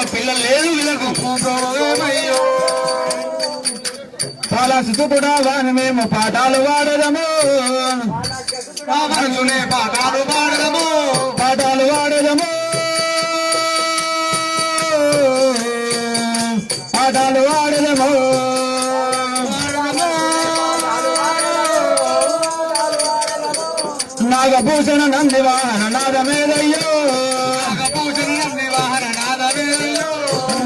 ఇంట్లో పిల్లలు లేదు వీళ్ళకు ఏమయ్యో కూడా వాని మేము పాఠాలు వాడదము. మనసునే పాఠాలు పాడదము పాఠాలు వాడదము. పాఠాలు వాడదము. నాగభూషణ నందివాహన నాదమేదయ్యో.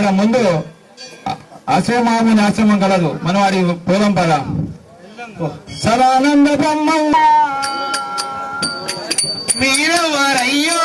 ఇక్కడ ముందు ఆశ్రమాముని ఆశ్రమం కలదు. మనం వాడి పోదాం. పద సదానంద బ్రహ్మ. మీరెవరయ్యో మీరెవరయ్యో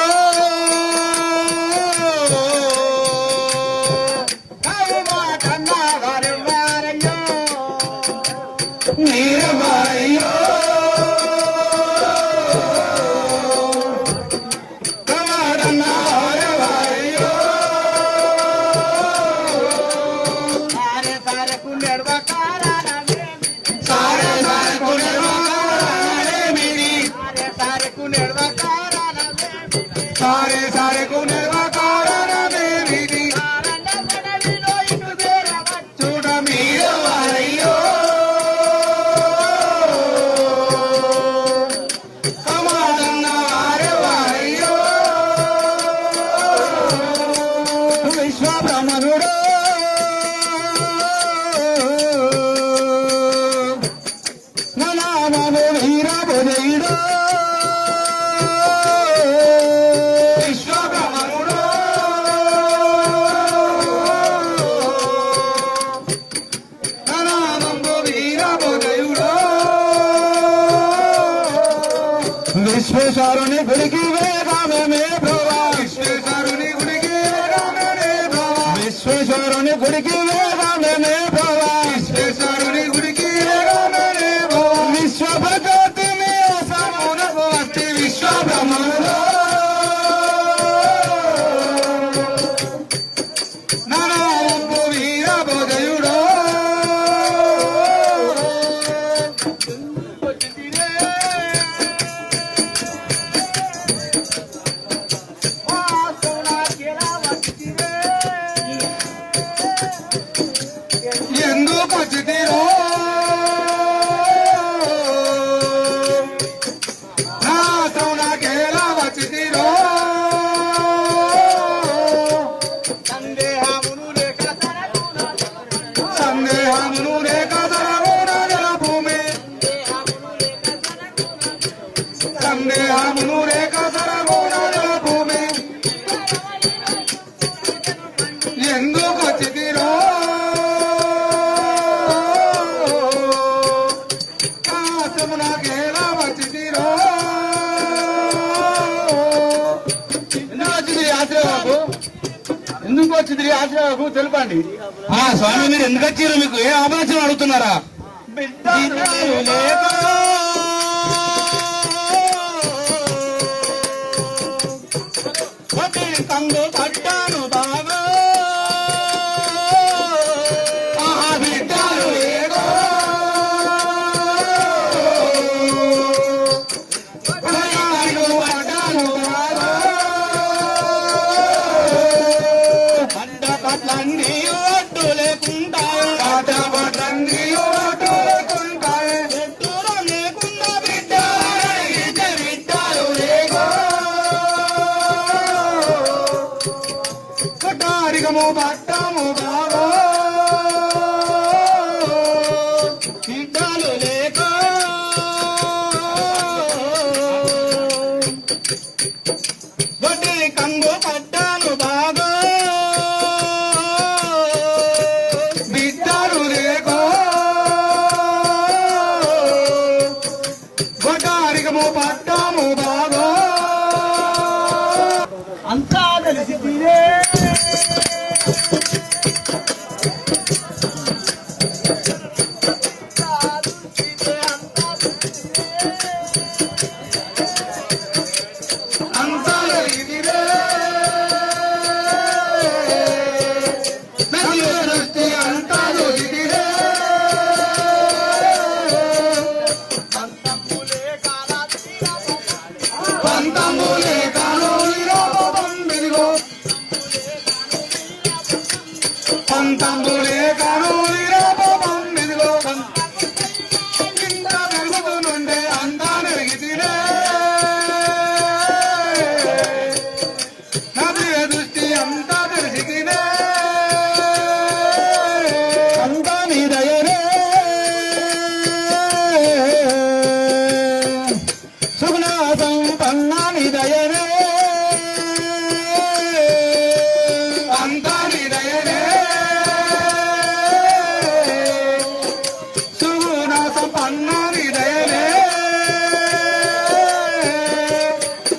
ఎందుకు వచ్చింది ఆశ్రయబాబు తెలుపండి. ఆ స్వామి మీరు ఎందుకు వచ్చారు? మీకు ఏ ఆపరేషన్ అడుగుతున్నారా? బిడ్డలు Mubarak, Mubarak. সন্তান দূরে কারণ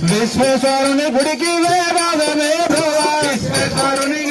విశ్వేశ్వరుని గుడికి వేదాదమే విశ్వేశ్వరుని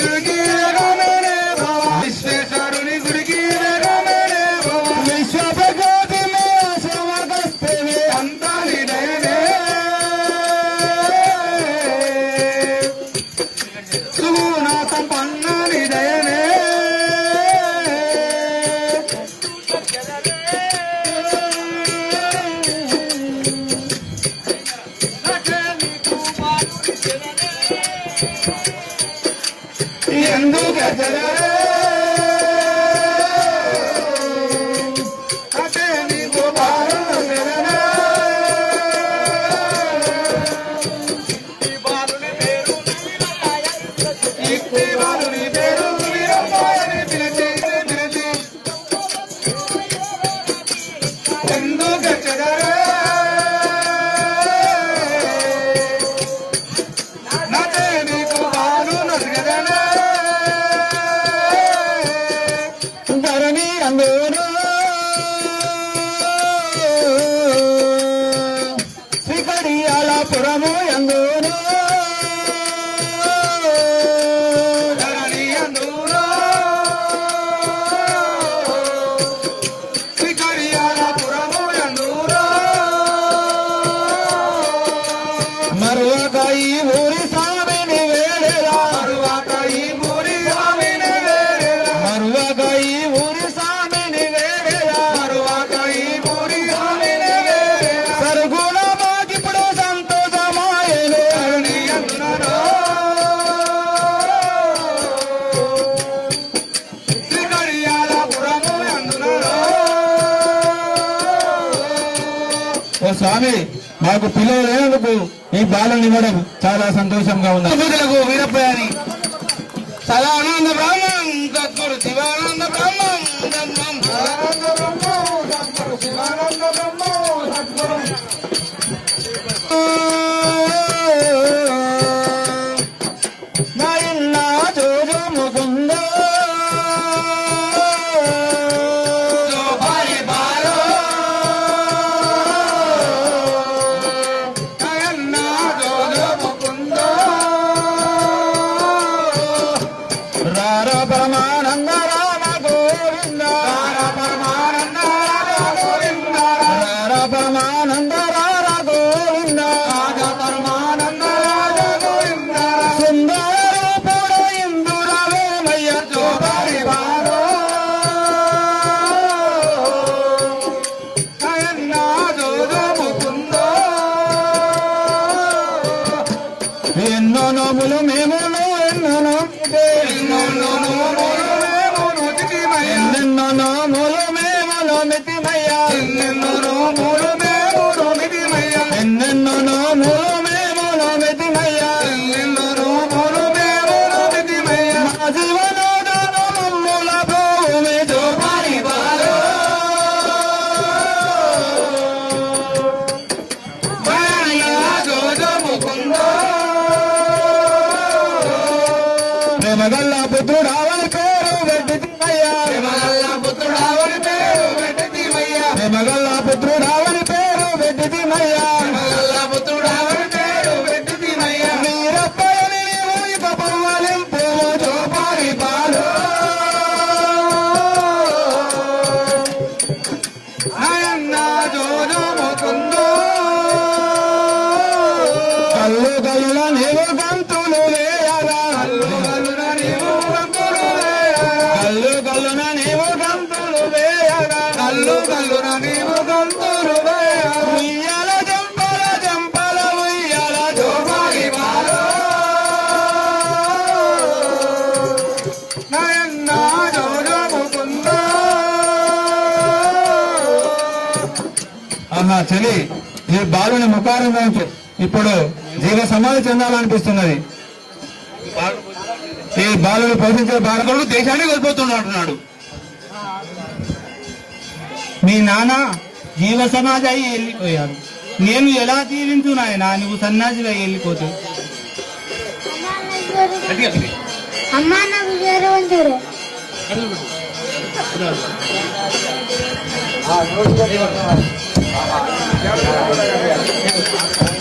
స్వామి మాకు పిల్లలకు ఈ బాలను ఇవ్వడం చాలా సంతోషంగా ఉంది. అనుభూతులకు వీరప్పని సదానంద బ్రాహ్మణం తత్పురు శివానంద బ్రాహ్మణం నోములు మేము ఎన్నెన్నో నోములు మేము నోమితిమయ్యా ఎన్నెన్నో నోములు మేము నోమితిమయ్యా ఎన్నెన్నో నోములు அவனுக்கு ஒரு வெற்றி ఆహా చలి ఈ బాలుని ముఖారం నుంచి ఇప్పుడు జీవ సమాధి చెందాలనిపిస్తున్నది. ఈ బాలుని పోషించే బాలకుడు దేశాన్ని కోల్పోతున్నాడు అంటున్నాడు. మీ నాన్న జీవ సమాధి అయి వెళ్ళిపోయాడు. నేను ఎలా జీవించు నాయన? నువ్వు సన్నాసిగా వెళ్ళిపోతే. అమ్మ నాకు ఆ Ya, ya, ya,